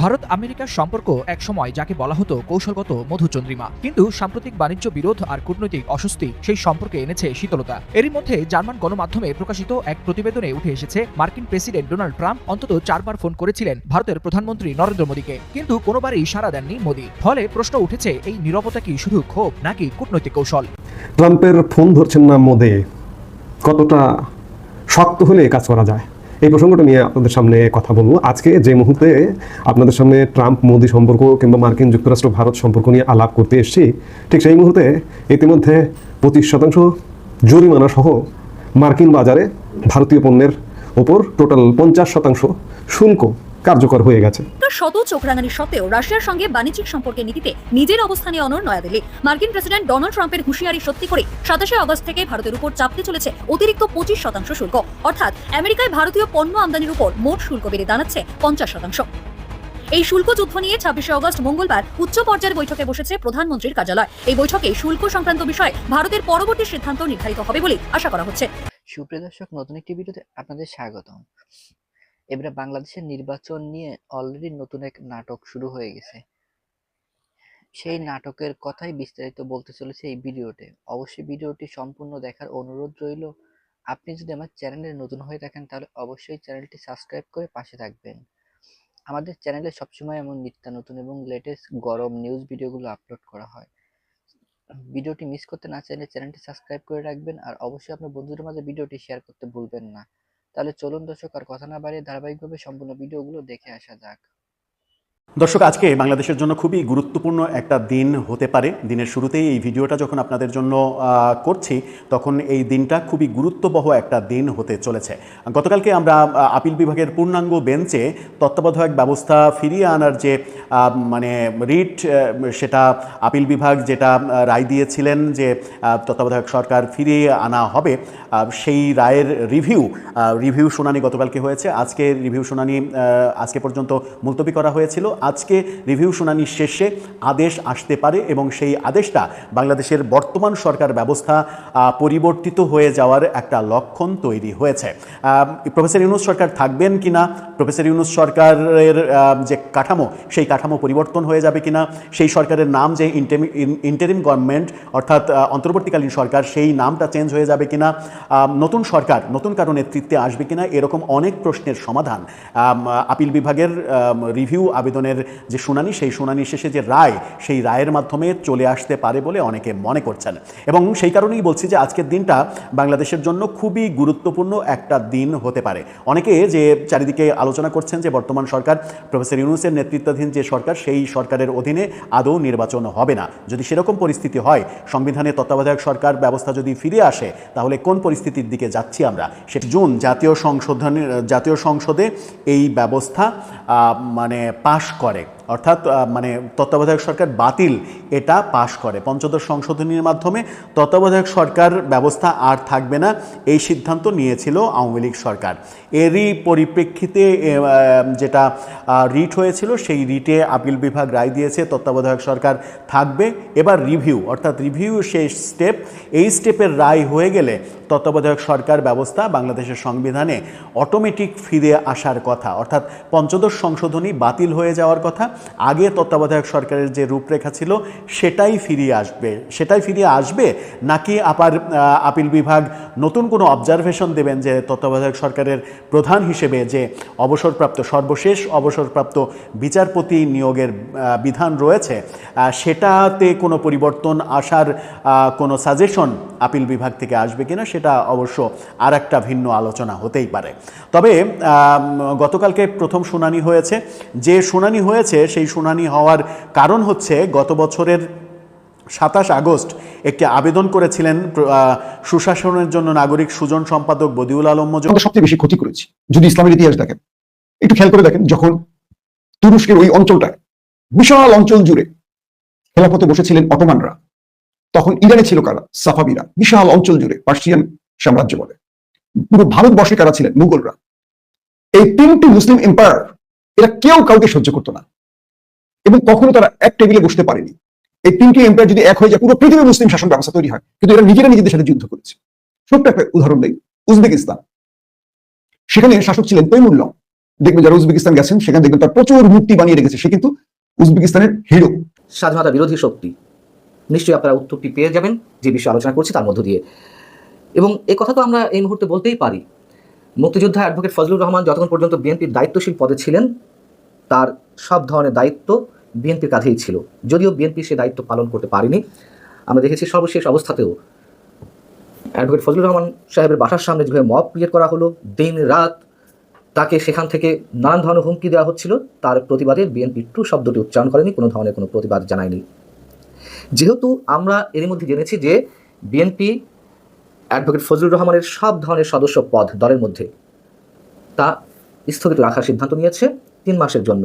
ভারত আমেরিকার সম্পর্ক একসময় যাকে বলা হতো কৌশলগত মধুচন্দ্রিমা, কিন্তু সাম্প্রতিক বাণিজ্য বিরোধ আর কূটনৈতিক অস্বস্তি সেই সম্পর্কে এনেছে শীতলতা। এরই মধ্যে জার্মান গণমাধ্যমে প্রকাশিত এক প্রতিবেদনে উঠে এসেছে, মার্কিন প্রেসিডেন্ট ডোনাল্ড ট্রাম্প অন্তত চারবার ফোন করেছিলেন ভারতের প্রধানমন্ত্রী নরেন্দ্র মোদীকে, কিন্তু কোনোবারই সাড়া দেননি মোদী। ফলে প্রশ্ন উঠেছে, এই নীরবতা কি শুধু ক্ষোভ নাকি কূটনৈতিক কৌশল? ট্রাম্পের ফোন ধরছেন না মোদে। কতটা শক্ত হলে কাজ করা যায়? এই প্রসঙ্গটা নিয়ে আপনাদের সামনে কথা বলব। আজকে যে মুহূর্তে আপনাদের সামনে ট্রাম্প, মোদি সম্পর্ক কিংবা মার্কিন যুক্তরাষ্ট্র, ভারত সম্পর্ক নিয়ে আলাপ করতে এসেছি, ঠিক সেই মুহূর্তে ইতিমধ্যে পঁচিশ শতাংশ জরিমানা সহ মার্কিন বাজারে ভারতীয় পণ্যের ওপর টোটাল পঞ্চাশ শতাংশ শুল্ক কার্যকর হয়ে গেছে। তার শত চোখ রাঙানি সত্ত্বেও রাশিয়ার সঙ্গে বাণিজ্যিক সম্পর্কের নীতিতে নিজের অবস্থানে অনর নয়াদিল্লি। মার্কিন প্রেসিডেন্ট ডোনাল্ড ট্রাম্পের হুঁশিয়ারি সত্যি করে সাতাশে আগস্ট থেকে ভারতের উপর চাপতে চলেছে অতিরিক্ত পঁচিশ শতাংশ শুল্ক। অর্থাৎ আমেরিকায় ভারতীয় পণ্য আমদানির উপর মোট শুল্ক বেড়ে দাঁড়াচ্ছে পঞ্চাশ শতাংশ। এই শুল্ক যুদ্ধ নিয়ে ছাব্বিশে আগস্ট মঙ্গলবার উচ্চ পর্যায়ের বৈঠকে বসেছে প্রধানমন্ত্রীর কার্যালয়। এই বৈঠকে শুল্ক সংক্রান্ত বিষয়ে ভারতের পরবর্তী সিদ্ধান্ত নির্ধারিত হবে বলে আশা করা হচ্ছে। সুপ্রিয় দর্শক নতুন একটি ভিডিওতে আপনাদের স্বাগতম। এবারে বাংলাদেশের নির্বাচন নিয়ে অলরেডি নতুন এক নাটক শুরু হয়ে গেছে। সেই নাটকের কথাই বিস্তারিত বলতে চলেছে এই ভিডিওতে। অবশ্যই ভিডিওটি সম্পূর্ণ দেখার অনুরোধ রইল। আপনি যদি আমার চ্যানেলে নতুন হয়ে থাকেন তাহলে অবশ্যই চ্যানেলটি সাবস্ক্রাইব করে পাশে থাকবেন। আমাদের চ্যানেলে সবসময় এমন নিত্য নতুন এবং লেটেস্ট গরম নিউজ ভিডিওগুলো আপলোড করা হয়। ভিডিওটি মিস করতে না চাইলে চ্যানেলটি সাবস্ক্রাইব করে রাখবেন। আর অবশ্যই আপনার বন্ধুদের মাঝে ভিডিওটি শেয়ার করতে ভুলবেন না। তাহলে চলুন দর্শক আর কথা না বাড়িয়ে ধারাবাহিকভাবে সম্পূর্ণ ভিডিওগুলো দেখে আসা যাক। দর্শক, আজকে বাংলাদেশের জন্য খুবই গুরুত্বপূর্ণ একটা দিন হতে পারে। দিনের শুরুতেই এই ভিডিওটা যখন আপনাদের জন্য করছি, তখন এই দিনটা খুবই গুরুত্ববহ একটা দিন হতে চলেছে। গতকালকে আমরা আপিল বিভাগের পূর্ণাঙ্গ বেঞ্চে তত্ত্বাবধায়ক ব্যবস্থা ফিরিয়ে আনার যে মানে রিট সেটা আপিল বিভাগ যেটা রায় দিয়েছিলেন যে তত্ত্বাবধায়ক সরকার ফিরিয়ে আনা হবে সেই রায়ের রিভিউ রিভিউ শুনানি গতকালকে হয়েছে। আজকে রিভিউ শুনানি আজকে পর্যন্ত মুলতবি করা হয়েছিল। আজকে রিভিউ শুনানি শেষে আদেশ আসতে পারে এবং সেই আদেশটা বাংলাদেশের বর্তমান সরকার ব্যবস্থা পরিবর্তিত হয়ে যাওয়ার একটা লক্ষণ তৈরি হয়েছে। প্রফেসর ইউনুস সরকার থাকবেন কিনা, প্রফেসর ইউনুস সরকারের যে কাঠামো, সেই কাঠামো পরিবর্তন হয়ে যাবে কিনা, সেই সরকারের নাম যে ইন্টারিম গভর্নমেন্ট, অর্থাৎ অন্তর্বর্তীকালীন সরকার, সেই নামটা চেঞ্জ হয়ে যাবে কিনা নতুন সরকার, নতুন কারও নেতৃত্বে আসবে কিনা, এরকম অনেক প্রশ্নের সমাধান আপিল বিভাগের রিভিউ আবেদনের যে শুনানি, সেই শুনানি শেষে যে রায়, সেই রায়ের মাধ্যমে চলে আসতে পারে বলে অনেকে মনে করছেন। এবং সেই কারণেই বলছি যে আজকের দিনটা বাংলাদেশের জন্য খুবই গুরুত্বপূর্ণ একটা দিন হতে পারে। অনেকে যে চারিদিকে আলোচনা করছেন যে বর্তমান সরকার, প্রফেসর ইউনুসের নেতৃত্বাধীন যে সরকার, সেই সরকারের অধীনে আদৌ নির্বাচন হবে না। যদি সেরকম পরিস্থিতি হয়, সংবিধানে তত্ত্বাবধায়ক সরকার ব্যবস্থা যদি ফিরে আসে, তাহলে কোন পরিস্থিতির দিকে যাচ্ছি আমরা? সে জুন জাতীয় সংশোধনের জাতীয় সংসদে এই ব্যবস্থা মানে পাশ করে অর্থাৎ মানে তত্ত্বাবধায়ক সরকার বাতিল এটা পাশ করে। পঞ্চদশ সংশোধনীর মাধ্যমে তত্ত্বাবধায়ক সরকার ব্যবস্থা আর থাকবে না, এই সিদ্ধান্ত নিয়েছিল আওয়ামী লীগ সরকার। এরই পরিপ্রেক্ষিতে যেটা রিট হয়েছিল, সেই রিটে আপিল বিভাগ রায় দিয়েছে, তত্ত্বাবধায়ক সরকার থাকবে। এবার রিভিউ, অর্থাৎ রিভিউ সেই স্টেপ, এই স্টেপের রায় হয়ে গেলে তত্ত্বাবধায়ক সরকার ব্যবস্থা বাংলাদেশের সংবিধানে অটোমেটিক ফিরে আসার কথা, অর্থাৎ পঞ্চদশ সংশোধনী বাতিল হয়ে যাওয়ার কথা আগে তত্ত্বাবধায়ক সরকারের যে রূপরেখা ছিল সেটাই ফিরিয়ে আসবে। সেটাই ফিরিয়ে আসবে নাকি আহ, আপিল বিভাগ নতুন কোনো অবজারভেশন দেবেন যে তত্ত্বাবধায়ক সরকারের প্রধান হিসেবে যে অবসরপ্রাপ্ত সর্বশেষ অবসরপ্রাপ্ত বিচারপতি নিয়োগের বিধান রয়েছে সেটাতে কোনো পরিবর্তন আসার কোনো সাজেশন আপিল বিভাগ থেকে আসবে কিনা সেটা অবশ্য আর একটা ভিন্ন আলোচনা হতেই পারে। তবে গতকালকে প্রথম শুনানি হয়েছে। যে শুনানি হয়েছে সেই শুনানি হওয়ার কারণ হচ্ছে গত বছরের সাতাশ আগস্ট একটি আবেদন করেছিলেন সুশাসনের জন্য নাগরিক সুজন সম্পাদক বদিউল আলম সবচেয়ে বেশি ক্ষতি করেছি, যদি ইসলামের ইতিহাস দেখেন। একটু খেয়াল করে দেখেন, যখন তুরস্কের ওই অঞ্চলটায়, বিশাল অঞ্চল জুড়ে খেলাফতে বসেছিলেন অটোমানরা, তখন ইরানে ছিল কারা? সাফাবিরা। বিশাল অঞ্চল জুড়ে, পার্সিয়ান সাম্রাজ্য বলে। পুরো ভারতবর্ষে কারা ছিলেন? মুঘলরা। এই তিনটি মুসলিম এম্পায়ার এরা কেউ কাউকে সহ্য করতো না। এবং কখনো তারা এক টেবিলে বসতে পারেনি। এই তিনটি এম্পায়ার যদি এক হয়ে যায়, পুরো পৃথিবী মুসলিম শাসন ব্যবস্থা তৈরি হয়। কিন্তু এরা নিজেরা নিজেদের সাথে যুদ্ধ করেছে। ছোট্ট একটা উদাহরণ দেয় উজবেকিস্তান। সেখানে শাসক ছিলেন তৈমুল্লাহ। দেখবেন যারা উজবেকিস্তান গেছেন, সেখানে দেখবেন তার প্রচুর মূর্তি বানিয়ে রেখেছে। সে কিন্তু উজবেকিস্তানের হিরো স্বাধীনতা বিরোধী শক্তি। নিশ্চয়ই আপনারা উত্তরটি পেয়ে যাবেন যে বিষয়ে আলোচনা করছি তার মধ্য দিয়ে। এবং এ কথা তো আমরা এই মুহূর্তে বলতেই পারি। মুক্তিযোদ্ধা অ্যাডভোকেট ফজলুর রহমান যতক্ষণ পর্যন্ত বিএনপির দায়িত্বশীল পদে ছিলেন তার সব ধরনের দায়িত্ব বিএনপির কাঁধেই ছিল। যদিও বিএনপি সে দায়িত্ব পালন করতে পারেনি। আমরা দেখেছি সর্বশেষ অবস্থাতেও অ্যাডভোকেট ফজলুর রহমান সাহেবের বাসার সামনে যেভাবে মব ক্রিয়েট করা হলো দিন রাত তাকে সেখান থেকে নানান ধরনের হুমকি দেওয়া হচ্ছিল, তার প্রতিবাদে বিএনপি টু শব্দটি উচ্চারণ করেনি, কোনো ধরনের কোনো প্রতিবাদ জানায়নি। যেহেতু আমরা এর মধ্যে জেনেছি যে বিএনপি অ্যাডভোকেট ফজলুর রহমানের সব ধরনের সদস্য পদ দলের মধ্যে তা স্থগিত রাখার সিদ্ধান্ত নিয়েছে। তিন মাসের জন্য।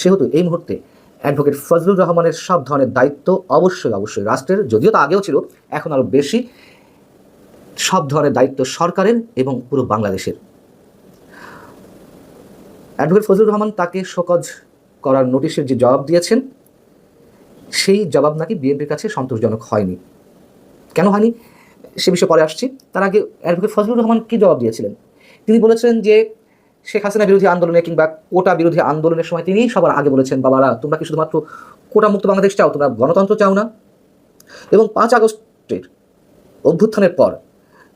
সেহেতু এই মুহূর্তে অ্যাডভোকেট ফজলুর রহমানের সব ধরনের দায়িত্ব অবশ্যই অবশ্যই রাষ্ট্রের, যদিও তা আগেও ছিল, এখন আরও বেশি সব ধরনের দায়িত্ব সরকারের এবং পুরো বাংলাদেশের। অ্যাডভোকেট ফজলুর রহমান তাকে শোকজ করার নোটিশের যে জবাব দিয়েছেন, সেই জবাব নাকি বিএনপির কাছে সন্তোষজনক হয়নি। কেন হয়নি? সে বিষয়ে পরে আসছি। তার আগে অ্যাডভোকেট ফজলুর রহমান কী জবাব দিয়েছিলেন? তিনি বলেছিলেন যে শেখ হাসিনা বিরোধী আন্দোলনে কিংবা কোটা বিরোধী আন্দোলনের সময় তিনি সবার আগে বলেছেন, বাবারা, তোমরা কি শুধুমাত্র কোটা মুক্ত বাংলাদেশ চাও? তোমরা গণতন্ত্র চাও না? এবং পাঁচ আগস্টের অভ্যুত্থানের পর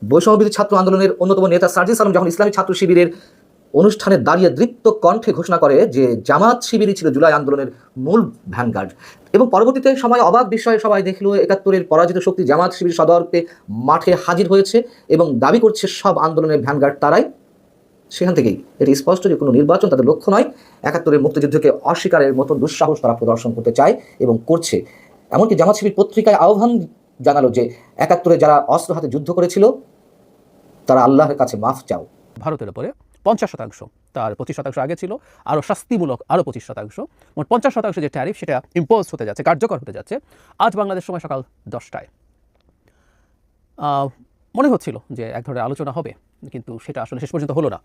বৈষম্যবিরোধী ছাত্র আন্দোলনের অন্যতম নেতা সার্জিস আলম যখন ইসলামী ছাত্র শিবিরের অনুষ্ঠানে দাঁড়িয়ে দৃপ্ত কণ্ঠে ঘোষণা করে যে জামাত শিবিরই ছিল জুলাই আন্দোলনের মূল ভ্যানগার্ড এবং পরবর্তীতে সময় অবাক বিষয়ে সবাই দেখল, একাত্তরের পরাজিত শক্তি জামাত শিবির সদর্পে মাঠে হাজির হয়েছে এবং দাবি করছে সব আন্দোলনের ভ্যানগার্ড তারাই। সেখান থেকেই। এটি স্পষ্ট যে কোনো নির্বাচন তাদের লক্ষ্য নয়। একাত্তরের মুক্তিযুদ্ধকে অস্বীকারের মতো দুঃসাহস তারা প্রদর্শন করতে চায় এবং করছে। এমনকি জামাত শিবির পত্রিকায় আহ্বান জানালো যে, একাত্তরে যারা অস্ত্র হাতে যুদ্ধ করেছিল, তারা আল্লাহর কাছে মাফ চাও। ভারতের উপরে পঞ্চাশ শতাংশ, তার পঁচিশ শতাংশ আগে ছিল, আরও শাস্তিমূলক আরও পঁচিশ শতাংশ। মোট পঞ্চাশ শতাংশ যে ট্যারিফ সেটা ইম্পোজ হতে যাচ্ছে, কার্যকর হতে যাচ্ছে। আজ বাংলাদেশ সময় সকাল দশটায়। মনে হচ্ছিল যে এক ধরনের আলোচনা হবে কিন্তু সেটা আসলে শেষ পর্যন্ত হলো না।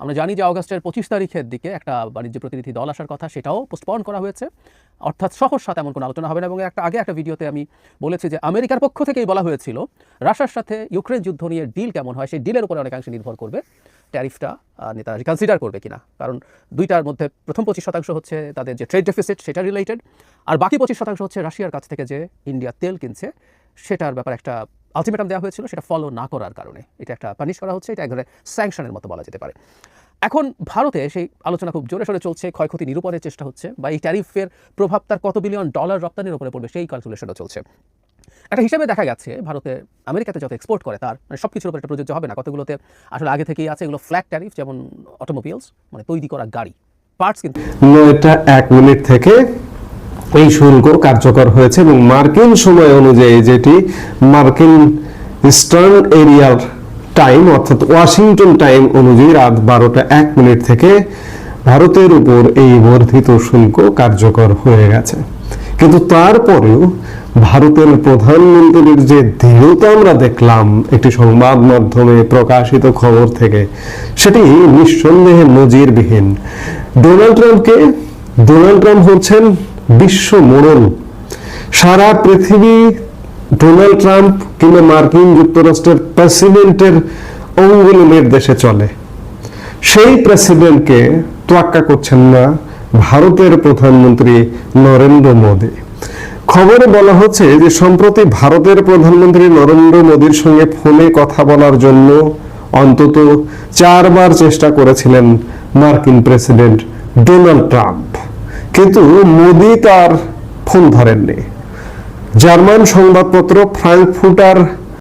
আমরা জানি যে অগস্টের পঁচিশ তারিখের দিকে একটা বাণিজ্য প্রতিনিধি দল আসার কথা সেটাও পোস্টপন করা হয়েছে। অর্থাৎ সহজ সাথে এমন কোনো আলোচনা হবে না এবং একটা আগে একটা ভিডিওতে আমি বলেছি যে আমেরিকার পক্ষ থেকেই বলা হয়েছিল রাশিয়ার সাথে ইউক্রেন যুদ্ধ নিয়ে ডিল কেমন হয় সেই ডিলের উপরে অনেকাংশে নির্ভর করবে ট্যারিফটা আহ, তারা রিকনসিডার করবে কিনা। কারণ দুইটার মধ্যে প্রথম পঁচিশ শতাংশ হচ্ছে তাদের যে ট্রেড ডেফিসিট সেটা রিলেটেড আর বাকি পঁচিশ শতাংশ হচ্ছে রাশিয়ার কাছ থেকে যে ইন্ডিয়া তেল কিনছে সেটার ব্যাপার একটা আলটিমেটাম দেওয়া হয়েছিল সেটা ফলো না করার কারণে। এটা একটা পানিশ করা হচ্ছে, এটা এক ধরনের স্যাংশনের মতো বলা যেতে পারে। এখন ভারতে সেই আলোচনা খুব জোরে সোরে চলছে, ক্ষয়ক্ষতি নিরূপণের চেষ্টা হচ্ছে বা এই ট্যারিফের প্রভাব তার কত বিলিয়ন ডলার রপ্তানির উপরে পড়বে সেই ক্যালকুলেশনও চলছে। একটা হিসাবে দেখা গেছে, ভারতে আমেরিকাতে যত এক্সপোর্ট করে তার মানে সব কিছুর উপর এটা প্রযোজ্য হবে না। কতগুলোতে আসলে আগে থেকেই আছে এগুলো ফ্ল্যাট ট্যারিফ যেমন অটোমোবিলস মানে তৈরি করা গাড়ি পার্টস কিন্তু নয়টা এক মিনিট থেকে এই শুল্ক কার্যকর হয়েছে এবং মার্কিন সময় অনুযায়ী যেটি মার্কিন ইস্টার্ন এরিয়ার টাইম অর্থাৎ ওয়াশিংটন টাইম অনুযায়ী রাত বারোটা এক মিনিট থেকে ভারতের উপর এই বর্ধিত শুল্ক কার্যকর হয়ে গেছে। কিন্তু তারপরেও ভারতের প্রধানমন্ত্রীর যে দৃঢ়তা আমরা দেখলাম একটি সংবাদ মাধ্যমে প্রকাশিত খবর থেকে, সেটি নিঃসন্দেহে নজিরবিহীন। ডোনাল্ড ট্রাম্পকে, ডোনাল্ড ট্রাম্প হচ্ছেন বিশ্ব মোড়ল। সারা পৃথিবী ডোনাল্ড ট্রাম্প কিংবা মার্কিন যুক্তরাষ্ট্রের প্রেসিডেন্টের অঙ্গুলি নির্দেশে চলে। সেই প্রেসিডেন্টকে তোয়াক্কা করছেন না ভারতের প্রধানমন্ত্রী নরেন্দ্র মোদী। খবরে বলা হচ্ছে যে, সম্প্রতি ভারতের প্রধানমন্ত্রী নরেন্দ্র মোদীর সঙ্গে ফোনে কথা বলার জন্য অন্তত চারবার চেষ্টা করেছিলেন মার্কিন প্রেসিডেন্ট ডোনাল্ড ট্রাম্প। কিন্তু মোদি তার ফোন ধরেননি। জার্মান সংবাদপত্র ফ্রাঙ্কফুটার